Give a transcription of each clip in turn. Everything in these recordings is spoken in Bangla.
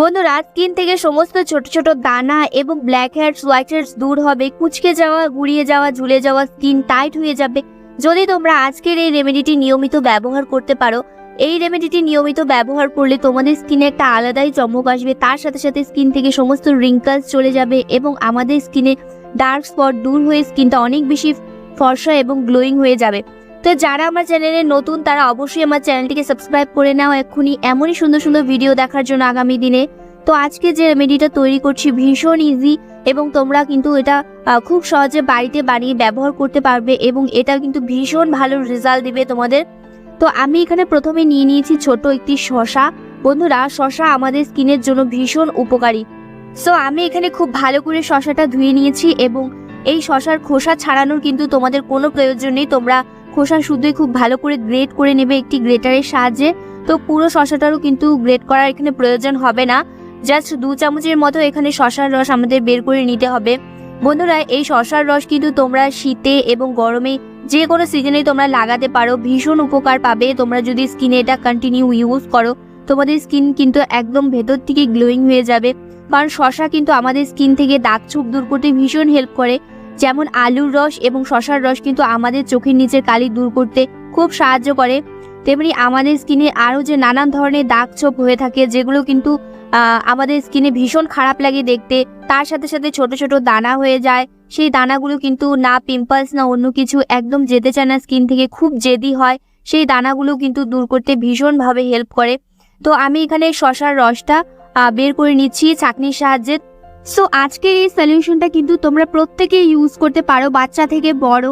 বন্ধুরা স্কিন থেকে সমস্ত ছোট ছোট দানা এবং ব্ল্যাক হেয়ারস হোয়াইট হেয়ারস দূর হবে। কুচকে যাওয়া, গুড়িয়ে যাওয়া, ঝুলে যাওয়া স্কিন টাইট হয়ে যাবে। যদি তোমরা আজকের এই রেমেডিটি নিয়মিত ব্যবহার করতে পারো, এই রেমেডিটি নিয়মিত ব্যবহার করলে তোমাদের স্কিনে একটা আলাদাই চমক আসবে। তার সাথে সাথে স্কিন থেকে সমস্ত রিঙ্কলস চলে যাবে এবং আমাদের স্কিনে ডার্ক স্পট দূর হয়ে স্কিনটা অনেক বেশি ফর্সা এবং গ্লোয়িং হয়ে যাবে। তো যারা আমার চ্যানেলে নতুন, তারা অবশ্যই আমার চ্যানেলটিকে সাবস্ক্রাইব করে নাও এক্ষুনি। এমনই সুন্দর সুন্দর ভিডিও দেখার জন্য আগামী দিনে। তো আজকে যে রেমেডিটা তৈরি করছি ভীষণ ইজি এবং তোমরা কিন্তু এটা খুব সহজে বাড়িতে বানিয়ে ব্যবহার করতে পারবে এবং এটা কিন্তু ভীষণ ভালো রেজাল্ট দেবে তোমাদের। তো আমি এখানে প্রথমে নিয়ে নিয়েছি ছোট একটি শশা বন্ধুরা শশা আমাদের স্কিনের জন্য ভীষণ উপকারী। সো আমি এখানে খুব ভালো করে শশাটা ধুয়ে নিয়েছি এবং এই শশার খোসা ছাড়ানোর কিন্তু তোমাদের কোনো প্রয়োজন নেই। তোমরা খোসা শুদ্ধই খুব ভালো করে গ্রেট করে নেবে একটি গ্রেটারের সাহায্যে। তো পুরো শশাটারও কিন্তু গ্রেট করার এখানে প্রয়োজন হবে না। জাস্ট দু চামচের মতো এখানে শশার রস আমাদের বের করে নিতে হবে। বন্ধুরা, এই শশার রস কিন্তু তোমরা শীতে এবং গরমে যে কোনো সিজনে তোমরা লাগাতে পারো। ভীষণ উপকার পাবে। তোমরা যদি স্কিনে এটা কন্টিনিউ ইউজ করো, তোমাদের স্কিন কিন্তু একদম ভেতর থেকে গ্লোয়িং হয়ে যাবে। কারণ শশা কিন্তু আমাদের স্কিন থেকে দাগ ছোপ দূর করতে ভীষণ হেল্প করে। যেমন আলুর রস এবং শশার রস কিন্তু আমাদের চোখের নিচের কালি দূর করতে খুব সাহায্য করে। তেমনি আমাদের স্কিনে আরও যে নানান ধরনের দাগ ছোপ হয়ে থাকে, যেগুলো কিন্তু আমাদের স্কিনে ভীষণ খারাপ লাগে দেখতে। তার সাথে সাথে ছোট ছোট দানা হয়ে যায়। সেই দানাগুলো কিন্তু না পিম্পলস না অন্য কিছু একদম যেতে চায় না, স্কিন থেকে খুব জেদি হয়। সেই দানাগুলো কিন্তু দূর করতে ভীষণভাবে হেল্প করে। তো আমি এখানে শশার রসটা বের করে নিচ্ছি ছাঁকনির সাহায্যে। সো আজকের এই সলিউশনটা কিন্তু তোমরা প্রত্যেকে ইউজ করতে পারো, বাচ্চা থেকে বড়,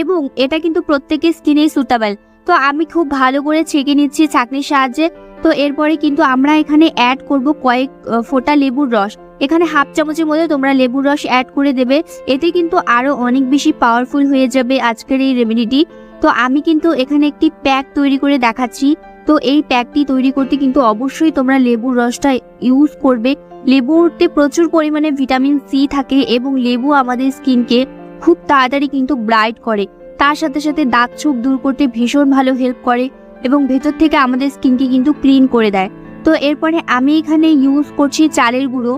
এবং এটা কিন্তু প্রত্যেকের স্কিনেই সুটেবল তো আমি খুব ভালো করে ছেঁকে নিচ্ছি ছাঁকনির সাহায্যে। তো এরপরে কিন্তু আমরা এখানে অ্যাড করব কয়েক ফোটা লেবুর রস। এখানে হাফ চামচের মধ্যে তোমরা লেবুর রস অ্যাড করে দেবে। এতে কিন্তু আরও অনেক বেশি পাওয়ারফুল হয়ে যাবে আজকের এই রেমেডিটি তো আমি কিন্তু এখানে একটি প্যাক তৈরি করে দেখাচ্ছি। তো এই প্যাকটি তৈরি করতে কিন্তু অবশ্যই তোমরা লেবুর রসটা ইউজ করবে। লেবুতে প্রচুর পরিমাণে ভিটামিন সি থাকে এবং লেবু আমাদের স্কিনকে খুব তাড়াতাড়ি কিন্তু ব্রাইট করে। তার সাথে সাথে দাগ ছোপ দূর করতে ভীষণ ভালো হেল্প করে এবং ভেতর থেকে আমাদের স্কিনকে কিন্তু ক্লিন করে দেয়। তো এরপরে আমি এখানে ইউজ করছি চালের গুঁড়ো।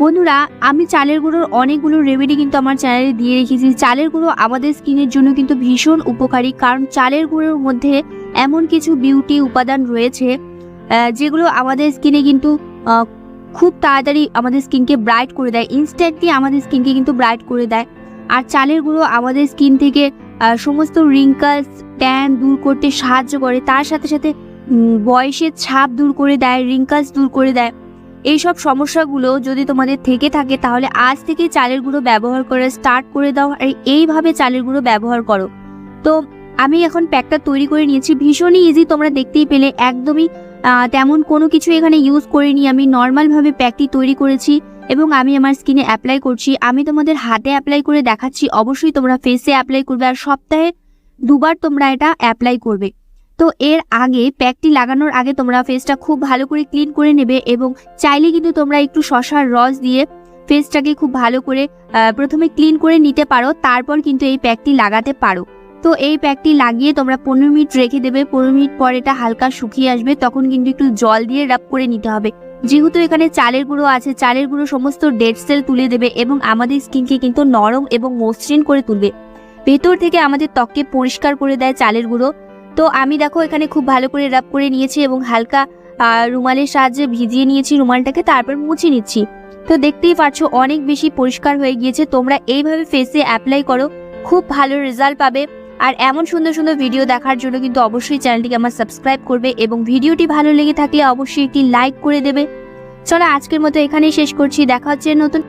বন্ধুরা, আমি চালের গুঁড়োর অনেকগুলো রেমেডি কিন্তু আমার চ্যানেলে দিয়ে রেখেছি। চালের গুঁড়ো আমাদের স্কিনের জন্য কিন্তু ভীষণ উপকারী, কারণ চালের গুঁড়োর মধ্যে এমন কিছু বিউটি উপাদান রয়েছে যেগুলো আমাদের স্কিনে কিন্তু খুব তাড়াতাড়ি আমাদের স্কিনকে ব্রাইট করে দেয় ইনস্ট্যান্টলি আমাদের স্কিনকে কিন্তু ব্রাইট করে দেয়। আর চালের গুঁড়ো আমাদের স্কিন থেকে সমস্ত রিঙ্কলস ট্যান দূর করতে সাহায্য করে, তার সাথে সাথে বয়সের ছাপ দূর করে দেয় রিঙ্কলস দূর করে দেয়। এইসব সমস্যাগুলো যদি তোমাদের থেকে থাকে, তাহলে আজ থেকে চালের গুঁড়ো ব্যবহার করে স্টার্ট করে দাও, আর এইভাবে চালের গুঁড়ো ব্যবহার করো। তো আমি এখন প্যাকটা তৈরি করে নিয়েছি। ভীষণই ইজি তোমরা দেখতেই পেলে। একদমই তেমন কোনো কিছু এখানে ইউজ করিনি। আমি নর্মালভাবে প্যাকটি তৈরি করেছি এবং আমি আমার স্কিনে অ্যাপ্লাই করছি। আমি তোমাদের হাতে অ্যাপ্লাই করে দেখাচ্ছি। অবশ্যই তোমরা ফেসে অ্যাপ্লাই করবে আর সপ্তাহে দুবার তোমরা এটা অ্যাপ্লাই করবে। তো এর আগে প্যাকটি লাগানোর আগে তোমরা ফেসটা খুব ভালো করে ক্লিন করে নেবে এবং চাইলে কিন্তু তোমরা একটু শশার রস দিয়ে ফেসটাকে খুব ভালো করে প্রথমে ক্লিন করে নিতে পারো। তারপর কিন্তু এই প্যাকটি লাগাতে পারো। তো এই প্যাকটি লাগিয়ে তোমরা পনেরো মিনিট রেখে দেবে, পনেরো মিনিট পর এটা হালকা শুকিয়ে আসবে, তখন কিন্তু একটু জল দিয়ে রাব করে নিতে হবে। যেহেতু এখানে চালের গুঁড়ো আছে, চালের গুঁড়ো সমস্ত ডেড সেল তুলে দেবে এবং আমাদের স্কিনকে কিন্তু নরম এবং মসৃণ করে তুলবে। ভেতর থেকে আমাদের ত্বককে পরিষ্কার করে দেয় চালের গুঁড়ো। তো আমি দেখো এখানে খুব ভালো করে রাব করে নিয়েছি এবং হালকা রুমালের সাহায্যে ভিজিয়ে নিয়েছি রুমালটাকে, তারপর মুছে নিচ্ছি। তো দেখতেই পাচ্ছো অনেক বেশি পরিষ্কার হয়ে গিয়েছে, তোমরা এইভাবে ফেসে অ্যাপ্লাই করো, খুব ভালো রেজাল্ট পাবে। আর এমন সুন্দর সুন্দর ভিডিও দেখার জন্য কিন্তু অবশ্যই চ্যানেলটিকে আমার সাবস্ক্রাইব করবে এবং ভিডিওটি ভালো লেগে থাকলে অবশ্যই একটি লাইক করে দেবে। চলো আজকের মতো এখানেই শেষ করছি। দেখা হচ্ছে নতুন